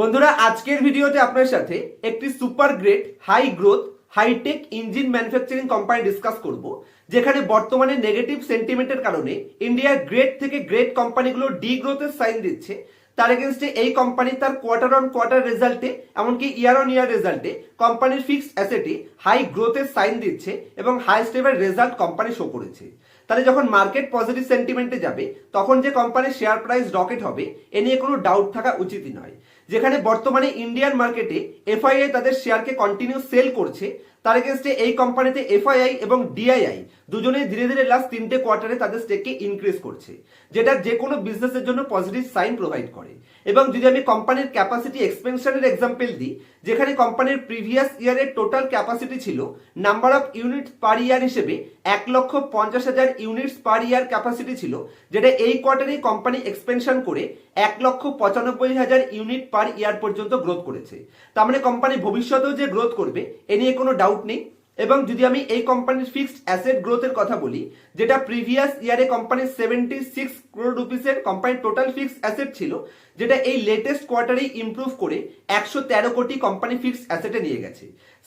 বন্ধুরা, আজকের ভিডিওতে আপনার সাথে একটি super great high growth high tech engine manufacturing company discuss করব, যেখানে বর্তমানে নেগেটিভ সেন্টিমেন্টের কারণে ইন্ডিয়ার গ্রেট থেকে গ্রেট কোম্পানিগুলো ডি গ্রোথের সাইন দিচ্ছে। তার এগেনস্টে এই কোম্পানি তার কোয়ার্টার অন কোয়ার্টার রেজাল্টে এমনকি ইয়ার অন ইয়ার রেজাল্টে কোম্পানির ফিক্সড অ্যাসেটে হাই গ্রোথের সাইন দিচ্ছে এবং হাই স্টেপের রেজাল্ট কোম্পানি শো করেছে। তাহলে যখন মার্কেট পজিটিভ সেন্টিমেন্টে যাবে, তখন যে কোম্পানির শেয়ার প্রাইস রকেট হবে, এ নিয়ে কোনো ডাউট থাকা উচিতই নয়। যেখানে বর্তমানে ইন্ডিয়ান মার্কেটে এফআইআই তাদের শেয়ারকে কন্টিনিউ সেল করছে। তার এগেনস্টে এই কোম্পানিতে এফআইআই এবং ডিআইআই দুজনেই ধীরে ধীরে লাস্ট তিনটে কোয়ার্টারে তাদের স্টেককে ইনক্রিজ করছে, যেটা যে কোনো বিজনেসের জন্য পজিটিভ সাইন প্রোভাইড করে। এবং যদি আমি কোম্পানির ক্যাপাসিটি এক্সপেনশনের এক্সাম্পল দিই, যেখানে কোম্পানির প্রিভিয়াস ইয়ারের টোটাল ক্যাপাসিটি ছিল number of unit per year হিসেবে এক লক্ষ পঞ্চাশ হাজার ইউনিটস পার ইয়ার ক্যাপাসিটি ছিল, যেটা এই কোয়ার্টারে কোম্পানি এক্সপেনশন করে এক লক্ষ পঁচানব্বই হাজার ইউনিট পার ইয়ার পর্যন্ত গ্রোথ করেছে। তার মানে কোম্পানি ভবিষ্যতেও যে গ্রোথ করবে, এ নিয়ে কোনো ডাউট নেই। এবং যদি আমি এই কোম্পানির ফিক্সড অ্যাসেট গ্রোথের কথা বলি, যেটা প্রিভিয়াস ইয়ারে কোম্পানির সেভেন্টি সিক্স ক্রোড রুপিসের কোম্পানির টোটাল ফিক্সড অ্যাসেট ছিল, যেটা এই লেটেস্ট কোয়ার্টারে ইমপ্রুভ করে একশো তেরো কোটি কোম্পানি ফিক্সড অ্যাসেটে নিয়ে গেছে।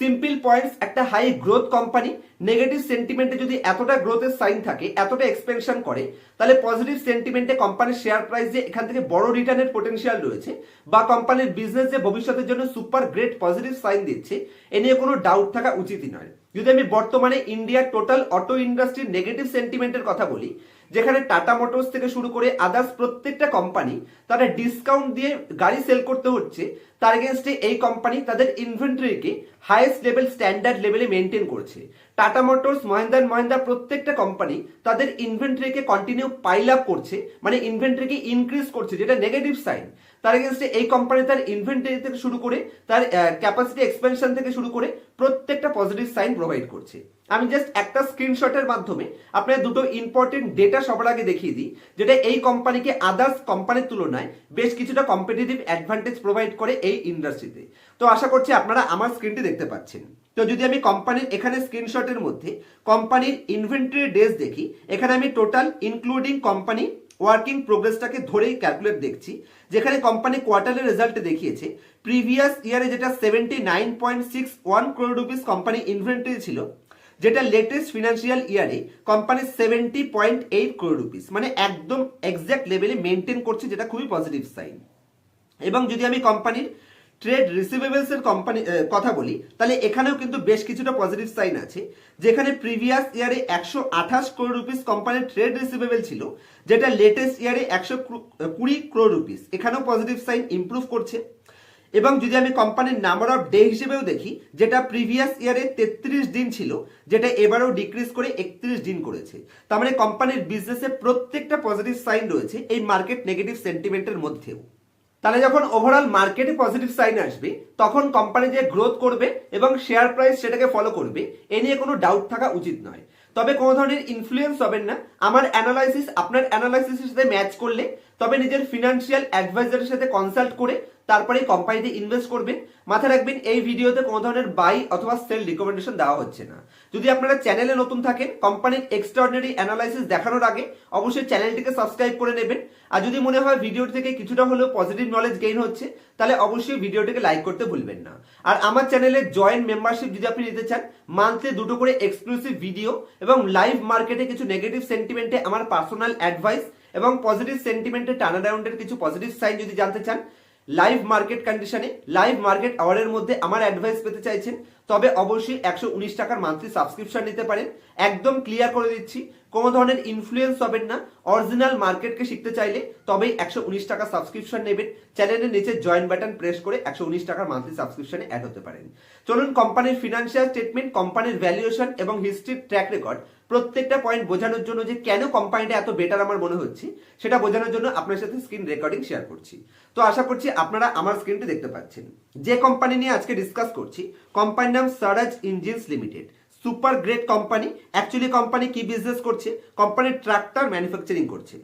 সিম্পল পয়েন্টস একটা হাই গ্রোথ কোম্পানি নেগেটিভ সেন্টিমেন্টে যদি এতটা গ্রোথের সাইন থাকে, এতটা এক্সপেনশন করে, তাহলে পজিটিভ সেন্টিমেন্টে কোম্পানির শেয়ার প্রাইস যে এখান থেকে বড় রিটার্নের পোটেনশিয়াল রয়েছে, বা কোম্পানির বিজনেস যে ভবিষ্যতের জন্য সুপার গ্রেট পজিটিভ সাইন দিচ্ছে, এ নিয়ে কোনো ডাউট থাকা উচিতই নয়। যদি আমি বর্তমানে ইন্ডিয়ার টোটাল অটো ইন্ডাস্ট্রির নেগেটিভ সেন্টিমেন্টের কথা বলি যেখানে টাটা মোটরস থেকে শুরু করে আদার্স প্রত্যেকটা কোম্পানি তারা ডিসকাউন্ট দিয়ে গাড়ি সেল করতে হচ্ছে। তার এগেনস্টে এই কোম্পানি তাদের ইনভেন্টরিকে হাইয়েস্ট লেভেল স্ট্যান্ডার্ড লেভেলে মেনটেন করছে। টাটা মোটরস, মহেন্দ্র মহেন্দ্রা প্রত্যেকটা কোম্পানি তাদের ইনভেন্টরিকে কন্টিনিউ পাইল আপ করছে। মানে ইনভেন্টরিকে ইনক্রিজ করছে, যেটা নেগেটিভ সাইন তার এগেনস্টে এই কোম্পানি তার ইনভেন্টরি থেকে শুরু করে তার ক্যাপাসিটি এক্সপেনশন থেকে শুরু করে প্রত্যেকটা পজিটিভ সাইন প্রোভাইড করছে। আমি জাস্ট একটা স্ক্রিনশটের মাধ্যমে আপনার দুটো ইম্পর্টেন্ট ডেটা সবার আগে দেখিয়ে দিই, যেটা এই কোম্পানিকে আদার্স কোম্পানির তুলনায় বেশ কিছুটা কম্পিটিটিভ অ্যাডভান্টেজ প্রোভাইড করে এই ইন্ডাস্ট্রিতে তো। আশা করছি আপনারা আমার স্ক্রিনটি দেখতে পাচ্ছেন। তো যদি আমি কোম্পানির এখানে স্ক্রিনশটের মধ্যে কোম্পানির ইনভেন্টরি ডেজ দেখি, এখানে আমি টোটাল ইনক্লুডিং কোম্পানি ওয়ার্কিং প্রোগ্রেসটাকে ধরেই ক্যালকুলেট দেখছি, যেখানে কোম্পানি কোয়ার্টারের রেজাল্টে দেখিয়েছে প্রিভিয়াস ইয়ারে যেটা seventy nine point six one crore rupees company inventory ছিল, যেটা লেটেস্ট ফিনান্সিয়াল ইয়ারে company seventy point eight crore rupees মানে একদম এক্সাক্ট লেভেলে মেনটেন করছে, যেটা খুবই পজিটিভ সাইন এবং যদি আমি কোম্পানির ট্রেড রিসিভেবলস এর কোম্পানি কথা বলি, তাহলে এখানেও কিন্তু বেশ কিছুটা পজিটিভ সাইন আছে। যেখানে প্রিভিয়াস ইয়ারে একশো আঠাশ ক্রোড রুপিস কোম্পানির ট্রেড রিসিভেবল ছিল, যেটা লেটেস্ট ইয়ারে একশো কুড়ি ক্রোড রুপিস এখানেও পজিটিভ সাইন ইমপ্রুভ করছে। এবং যদি আমি কোম্পানির নাম্বার অফ ডে হিসেবেও দেখি, যেটা প্রিভিয়াস ইয়ারে তেত্রিশ দিন ছিল, যেটা এবারেও ডিক্রিজ করে একত্রিশ দিন করেছে। তার মানে কোম্পানির বিজনেসে প্রত্যেকটা পজিটিভ সাইন রয়েছে, এই মার্কেট নেগেটিভ সেন্টিমেন্টের মধ্যেও। তাহলে যখন ওভারঅল মার্কেটে পজিটিভ সাইন আসবে, তখন কোম্পানি যে গ্রোথ করবে এবং শেয়ার প্রাইস সেটাকে ফলো করবে, এ নিয়ে কোনো ডাউট থাকা উচিত নয়। তবে কোনো ধরনের ইনফ্লুয়েন্স হবেন না। আমার অ্যানালাইসিস আপনার অ্যানালাইসিসের সাথে ম্যাচ করলে তবে নিজের ফিনান্সিয়াল অ্যাডভাইজারের সাথে কনসাল্ট করে তারপরে কোম্পানিতে ইনভেস্ট করবেন। মাথায় রাখবেন, এই ভিডিওতে কোনো ধরনের বাই অথবা সেল রিকমেন্ডেশন দেওয়া হচ্ছে না। যদি আপনারা চ্যানেলে নতুন থাকেন কোম্পানির এক্সট্রাঅর্ডিনারি অ্যানালাইসিস দেখানোর আগে অবশ্যই চ্যানেলটিকে সাবস্ক্রাইব করে নেবেন। আর যদি মনে হয় ভিডিও থেকে কিছুটা হলেও পজিটিভ নলেজ গেইন হচ্ছে, তাহলে অবশ্যই ভিডিওটিকে লাইক করতে ভুলবেন না। আর আমার চ্যানেলে জয়েন্ট মেম্বারশিপ যদি আপনি নিতে চান মান্থলি দুটো করে এক্সক্লুসিভ ভিডিও এবং লাইভ মার্কেটে কিছু নেগেটিভ সেন্টিমেন্টে আমার পার্সোনাল অ্যাডভাইস এবং পজিটিভ সেন্টিমেন্টে টার্নারাউন্ডের কিছু পজিটিভ সাইন যদি জানতে চান লাইভ মার্কেট কন্ডিশনে লাইভ মার্কেট আওয়ারের মধ্যে আমার অ্যাডভাইস পেতে চাইছেন, তবে অবশ্যই একশো উনিশ টাকার মান্থলি সাবস্ক্রিপশন নিতে পারেন। একদম ক্লিয়ার করে দিচ্ছি কোনো ধরনের ইনফ্লুয়েন্স হবেন না। অরিজিনাল মার্কেটকে শিখতে চাইলে তবেই একশো উনিশ টাকা সাবস্ক্রিপশন নেবেন। চ্যানেলের নিচে জয়েন বাটন প্রেস করে একশো উনিশ টাকার মান্থলি সাবস্ক্রিপশনে অ্যাড হতে পারেন। চলুন কোম্পানির ফিনান্সিয়াল স্টেটমেন্ট কোম্পানির ভ্যালুয়েশন এবং হিস্ট্রির ট্র্যাক রেকর্ড প্রত্যেকটা পয়েন্ট বোঝানোর জন্য যে কেন কোম্পানিটা এত বেটার আমার মনে হচ্ছে, সেটা বোঝানোর জন্য আপনার সাথে স্ক্রিন রেকর্ডিং শেয়ার করছি। তো আশা করছি আপনারা আমার স্ক্রিনটি দেখতে পাচ্ছেন। যে কোম্পানি নিয়ে আজকে ডিসকাস করছি কোম্পানির নাম Saraj Engines Limited super great company actually company কি বিজনেস করছে? কোম্পানি ট্রাক্টর ম্যানুফ্যাকচারিং করছে।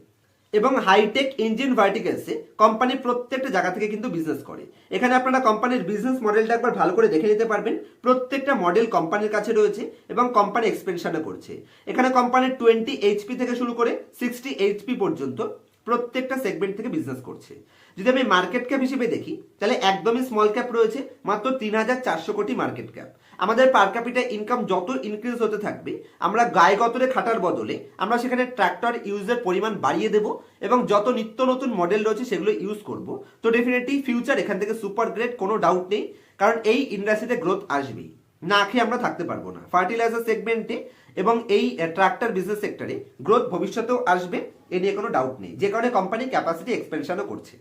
এবং হাইটেক ইঞ্জিন ভার্টিক্যালসে কোম্পানি প্রত্যেকটা জায়গা থেকে কিন্তু বিজনেস করে। এখানে আপনারা কোম্পানির বিজনেস মডেলটা একবার ভালো করে দেখে নিতে পারবেন। প্রত্যেকটা মডেল কোম্পানির কাছে রয়েছে এবং কোম্পানি এক্সপেনশনও করছে। এখানে কোম্পানির টোয়েন্টি এইচপি থেকে শুরু করে সিক্সটি এইচপি পর্যন্ত প্রত্যেকটা সেগমেন্ট থেকে বিজনেস করছে। যদি আমি মার্কেট ক্যাপ হিসেবে দেখি, তাহলে একদমই স্মল ক্যাপ রয়েছে, মাত্র তিন হাজার চারশো কোটি মার্কেট ক্যাপ আমাদের পার ক্যাপিটা ইনকাম যত ইনক্রিজ হতে থাকবে, আমরা গায়ে গতরে খাটার বদলে আমরা সেখানে ট্র্যাক্টর ইউজের পরিমাণ বাড়িয়ে দেব এবং যত নিত্য নতুন মডেল রয়েছে সেগুলো ইউজ করব। তো ডেফিনেটলি ফিউচার এখান থেকে সুপার গ্রেড কোনো ডাউট নেই, কারণ এই ইন্ডাস্ট্রিতে গ্রোথ আসবেই। না খেয়ে আমরা থাকতে পারব না। ফার্টিলাইজার সেগমেন্টে এবং এই ট্রাক্টর বিজনেস সেক্টরে গ্রোথ ভবিষ্যতেও আসবে, এ নিয়ে কোনো ডাউট নেই। যে কারণে কোম্পানি ক্যাপাসিটি এক্সপেনশনও করছে।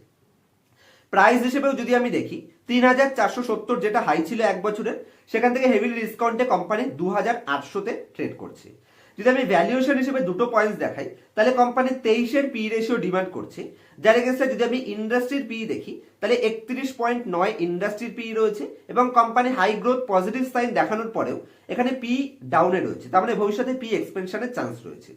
প্রাইস হিসেবেও যদি আমি দেখি, তিন হাজার চারশো সত্তর যেটা হাই ছিল এক বছরের, সেখান থেকে হেভিলি ডিসকাউন্টে কোম্পানি দু হাজার আটশোতে ট্রেড করছে। যদি আমি ভ্যালুয়েশন হিসেবে দুটো পয়েন্টস দেখাই, তাহলে কোম্পানি তেইশের পি রেশিও ডিমান্ড করছে। যার এগেন্সে যদি আমি ইন্ডাস্ট্রির পি দেখি, তাহলে একত্রিশ পয়েন্ট নয় ইন্ডাস্ট্রির পি রয়েছে এবং company high growth positive sign দেখানোর পরেও এখানে পি ডাউনে রয়েছে। তার মানে ভবিষ্যতে পি এক্সপেনশনের চান্স রয়েছে।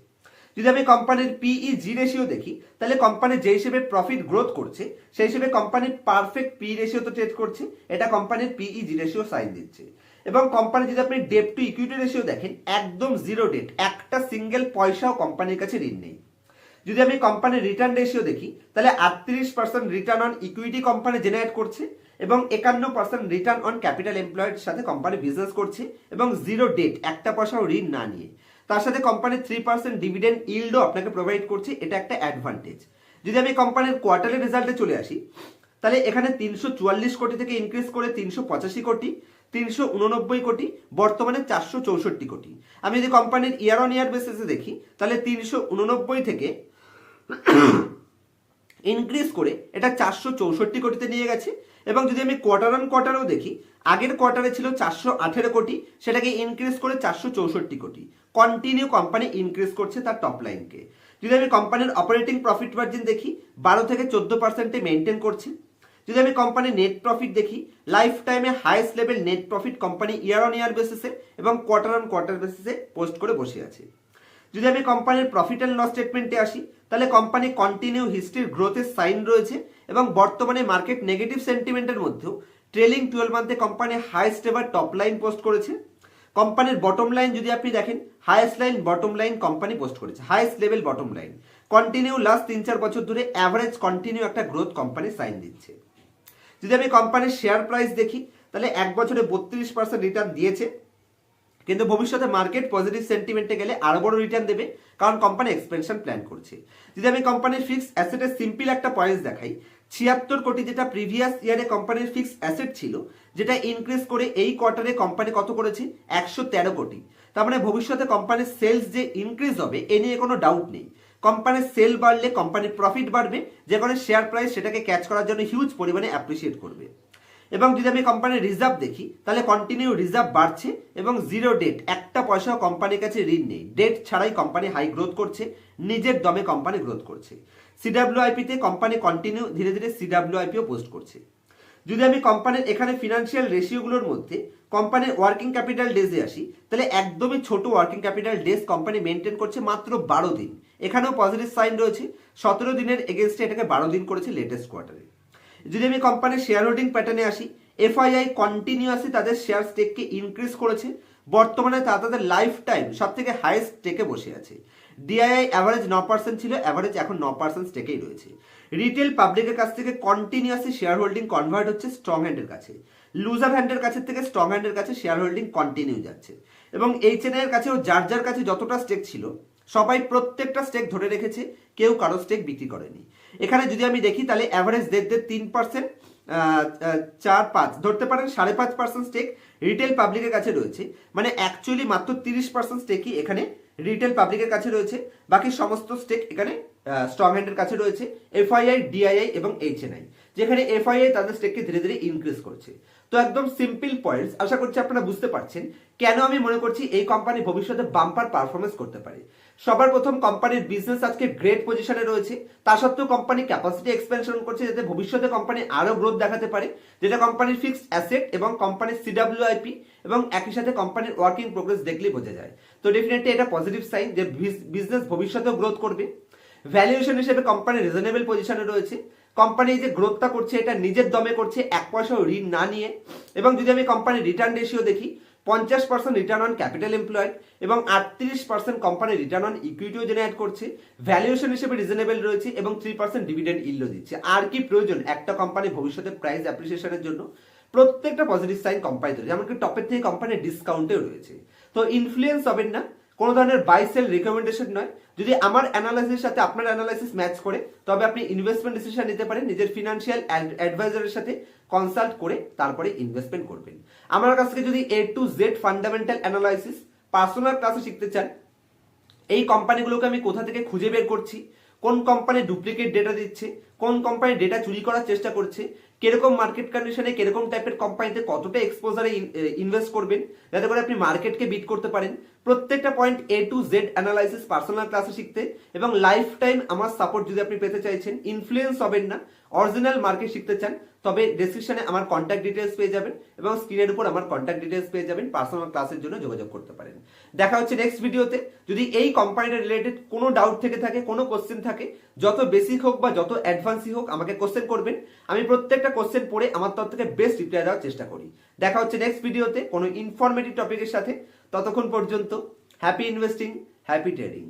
যদি আমি কোম্পানির পিই জি রেশিও দেখি, তাহলে কোম্পানি যে হিসেবে প্রফিট গ্রোথ করছে, সেই হিসেবে কোম্পানি পারফেক্ট পি রেশিও তো ট্রেড করছে, এটা কোম্পানির পিই জি রেশিও সাইন দিচ্ছে। এবং কোম্পানি যদি আপনি ডেপ টু ইকুইটি রেশিও দেখেন, একদম জিরো ডেট একটা সিঙ্গেল পয়সাও কোম্পানির কাছে ঋণ নেই। যদি আমি কোম্পানির রিটার্ন রেশিও দেখি, তাহলে আটত্রিশ percent return on equity company generate করছে, এবং একান্ন percent return on capital employed সাথে কোম্পানি বিজনেস করছে, এবং জিরো ডেট একটা পয়সাও ঋণ না নিয়ে। তার সাথে কোম্পানির থ্রি পার্সেন্ট ডিভিডেন্ড ইল্ডও আপনাকে প্রোভাইড করছে, এটা একটা অ্যাডভান্টেজ যদি আমি কোম্পানির কোয়ার্টারের রেজাল্টে চলে আসি, তাহলে এখানে তিনশো চুয়াল্লিশ কোটি থেকে ইনক্রিজ করে তিনশো পঁচাশি কোটি, তিনশো উননব্বই কোটি, বর্তমানে চারশো চৌষট্টি কোটি। আমি যদি কোম্পানির ইয়ার অন ইয়ার বেসিসে দেখি, তাহলে তিনশো উননব্বই থেকে ইনক্রিজ করে এটা চারশো চৌষট্টি কোটিতে নিয়ে গেছে। এবং যদি আমি কোয়ার্টার অন কোয়ার্টারও দেখি, আগের কোয়ার্টারে ছিল চারশো আঠেরো কোটি, সেটাকে ইনক্রিজ করে চারশো চৌষট্টি কোটি। কন্টিনিউ কোম্পানি ইনক্রিজ করছে তার টপ লাইনকে যদি আমি কোম্পানির অপারেটিং প্রফিট মার্জিন দেখি, বারো থেকে চোদ্দ পার্সেন্টে মেনটেন করছে। যদি আমি কোম্পানির নেট প্রফিট দেখি লাইফ টাইমে highest level net profit company year on year বেসিসে এবং কোয়ার্টার অন কোয়ার্টার বেসিসে পোস্ট করে বসে আছে। যদি আমি কোম্পানির প্রফিট অ্যান্ড লস স্টেটমেন্টে আসি, তাহলে কোম্পানি কন্টিনিউ হিস্ট্রির গ্রোথের সাইন রয়েছে এবং বর্তমানে মার্কেট নেগেটিভ সেন্টিমেন্টের মধ্যেও trailing twelve মান্থে company highest ever top line post করেছে। কোম্পানির বটম লাইন যদি আপনি দেখেন highest line bottom line company post করেছে। Highest level bottom line continue last তিন চার বছর ধরে অ্যাভারেজ কন্টিনিউ একটা গ্রোথ কোম্পানি সাইন দিচ্ছে। যদি আমি কোম্পানির শেয়ার প্রাইস দেখি, তাহলে এক বছরে বত্রিশ পার্সেন্ট রিটার্ন দিয়েছে। কিন্তু ভবিষ্যতে মার্কেট পজিটিভ সেন্টিমেন্টে গেলে আরও বড় রিটার্ন দেবে, কারণ কোম্পানি এক্সপেনশন প্ল্যান করছে। যদি আমি কোম্পানির ফিক্স অ্যাসেটের সিম্পল একটা পয়েন্ট দেখাই ছিয়াত্তর কোটি যেটা প্রিভিয়াস ইয়ারে কোম্পানির ফিক্স অ্যাসেট ছিল, যেটা ইনক্রিজ করে এই কোয়ার্টারে কোম্পানি কত করেছে? একশো তেরো কোটি। তার মানে ভবিষ্যতে কোম্পানির সেলস যে ইনক্রিজ হবে, এ নিয়ে কোনো ডাউট নেই। কোম্পানির সেল বাড়লে কোম্পানির প্রফিট বাড়বে, যে কারণে শেয়ার প্রাইস সেটাকে ক্যাচ করার জন্য হিউজ পরিমাণে অ্যাপ্রিসিয়েট করবে। এবং যদি আমি কোম্পানির রিজার্ভ দেখি, তাহলে কন্টিনিউ রিজার্ভ বাড়ছে এবং জিরো ডেট একটা পয়সাও কোম্পানির কাছে ঋণ নেই। ডেট ছাড়াই কোম্পানি হাই গ্রোথ করছে, নিজের দমে কোম্পানি গ্রোথ করছে। সিডাব্লিউআইপিতে কোম্পানি কন্টিনিউ ধীরে ধীরে সিডাব্লিউআইপিও পোস্ট করছে। যদি আমি কোম্পানির এখানে ফিনান্সিয়াল রেশিওগুলোর মধ্যে কোম্পানির ওয়ার্কিং ক্যাপিটাল ডেজে আসি, তাহলে একদমই ছোট working capital days company maintain করছে মাত্র বারো দিন। এখানেও পজিটিভ সাইন রয়েছে, সতেরো দিনের এগেনস্টে এটাকে বারো দিন করেছে লেটেস্ট কোয়ার্টারে যদি আমি কোম্পানির শেয়ার হোল্ডিং প্যাটার্নে আসি এফআইআই কন্টিনিউয়াসলি তাদের শেয়ার স্টেককে ইনক্রিজ করেছে, বর্তমানে তারা তাদের লাইফ টাইম সব থেকে হাইয়েস্ট স্টেকে বসে আছে। ডিআইআই অ্যাভারেজ ন পার্সেন্ট ছিল অ্যাভারেজ এখন ন পার্সেন্ট স্টেকেই রয়েছে। রিটেল পাবলিকের কাছ থেকে কন্টিনিউয়াসলি শেয়ার হোল্ডিং কনভার্ট হচ্ছে স্ট্রং হ্যান্ডের কাছে। লুজার হ্যান্ডের কাছে থেকে স্ট্রং হ্যান্ডের কাছে শেয়ার হোল্ডিং কন্টিনিউ যাচ্ছে। এবং এইচ এন এর কাছেও যার যার কাছে যতটা স্টেক ছিল, সবাই প্রত্যেকটা স্টেক ধরে রেখেছে, কেউ কারও স্টেক বিক্রি করেনি। এখানে যদি আমি দেখি, তাহলে অ্যাভারেজ দেড় দেড় তিন পার্সেন্ট চার পাঁচ, ধরতে পারেন সাড়ে পাঁচ পার্সেন্ট স্টেক রিটেল পাবলিকের কাছে রয়েছে। মানে অ্যাকচুয়ালি মাত্র তিরিশ পার্সেন্ট স্টেকই এখানে রিটেল পাবলিকের কাছে রয়েছে। বাকি সমস্ত স্টেক এখানে স্ট্রং হ্যান্ডের কাছে রয়েছে এফআইআই ডিআইআই এবং এইচএনআই যেখানে এফআইআই তাদের স্টেককে ধীরে ধীরে ইনক্রিজ করছে। তো একদম সিম্পল পয়েন্টস আশা করছি আপনারা বুঝতে পারছেন কেন আমি মনে করছি এই কোম্পানি ভবিষ্যতে বাম্পার পারফরমেন্স করতে পারে। সবার প্রথম কোম্পানির বিজনেস আজকে গ্রেট পজিশনে রয়েছে, তা সত্ত্বেও কোম্পানি ক্যাপাসিটি এক্সপেনশন করছে যাতে ভবিষ্যতে কোম্পানি আরও গ্রোথ দেখাতে পারে, যেটা কোম্পানির ফিক্সড অ্যাসেট এবং কোম্পানির সিডাব্লিউআইপি এবং একই সাথে কোম্পানির ওয়ার্কিং প্রোগ্রেস দেখলেই বোঝা যায়। তো ডেফিনেটলি এটা পজিটিভ সাইন যে বিজনেস ভবিষ্যতেও গ্রোথ করবে। ভ্যালুয়েশন হিসেবে কোম্পানি রিজনেবল পজিশনে রয়েছে। কোম্পানি যে গ্রোথটা করছে, এটা নিজের দমে করছে, এক পয়সাও ঋণ না নিয়ে। এবং যদি আমি কোম্পানির রিটার্ন রেশিও দেখি, পঞ্চাশ percent return on capital employed এবং আটত্রিশ পার্সেন্ট কোম্পানি রিটার্ন অন ইকুইটিও জেনারেট করছে। ভ্যালুয়েশন হিসেবে রিজনেবল রয়েছে এবং থ্রি পার্সেন্ট ডিভিডেন্ড ইল্লো দিচ্ছে। আর কি প্রয়োজন? একটা কোম্পানি ভবিষ্যতে প্রাইস অ্যাপ্রিসিয়েশনের জন্য। প্রত্যেকটা পজিটিভ সাইন কোম্পানি তৈরি এমনকি টপের থেকে কোম্পানির ডিসকাউন্টেও রয়েছে। তো ইনফ্লুয়েন্স হবেন না। কোনো ধরনের বাই সেল রিকমেন্ডেশন নয়। যদি আমার অ্যানালাইসিসের সাথে আপনার অ্যানালাইসিস ম্যাচ করে, তবে আপনি ইনভেস্টমেন্ট ডিসিশন নিতে পারেন, নিজের ফিনান্সিয়াল অ্যাডভাইজারের সাথে কনসাল্ট করে তারপরে ইনভেস্টমেন্ট করবেন। আমার কাছ থেকে যদি A to Z fundamental analysis personal ক্লাসে শিখতে চান, এই কোম্পানিগুলোকে আমি কোথা থেকে খুঁজে বের করছি, কোন কোম্পানি ডুপ্লিকেট ডেটা দিচ্ছে, কোন কোম্পানি ডেটা চুরি করার চেষ্টা করছে কীরকম মার্কেট কন্ডিশনে কীরকম টাইপের কোম্পানিতে কতটা এক্সপোজারে ইনভেস্ট করবেন? যাতে করে আপনি মার্কেটকে বিট করতে পারেন। প্রত্যেকটা point A to Z analysis personal ক্লাসে শিখতে এবং লাইফ টাইম আমার সাপোর্ট যদি আপনি পেতে চাইছেন ইনফ্লুয়েন্স হবেন না অরিজিনাল মার্কেট শিখতে চান, তবে ডেসক্রিপশনে আমার কন্ট্যাক্ট ডিটেলস পেয়ে যাবেন এবং স্ক্রিনের উপর আমার কন্ট্যাক্ট ডিটেলস পেয়ে যাবেন পার্সোনাল ক্লাসের জন্য যোগাযোগ করতে পারেন। দেখা হচ্ছে নেক্সট ভিডিওতে যদি এই কোম্পানিটা রিলেটেড কোনো ডাউট থেকে থাকে, কোনো কোশ্চেন থাকে, যত বেসিক হোক বা যত অ্যাডভান্সই হোক আমাকে কোশ্চেন করবেন। আমি প্রত্যেকটা কোশ্চেন পড়ে আমার তরফ থেকে বেস্ট রিপ্লাই দেওয়ার চেষ্টা করি। দেখা হচ্ছে নেক্সট ভিডিওতে কোনো ইনফরমেটিভ টপিকের সাথে। ততক্ষণ পর্যন্ত হ্যাপি ইনভেস্টিং হ্যাপি ট্রেডিং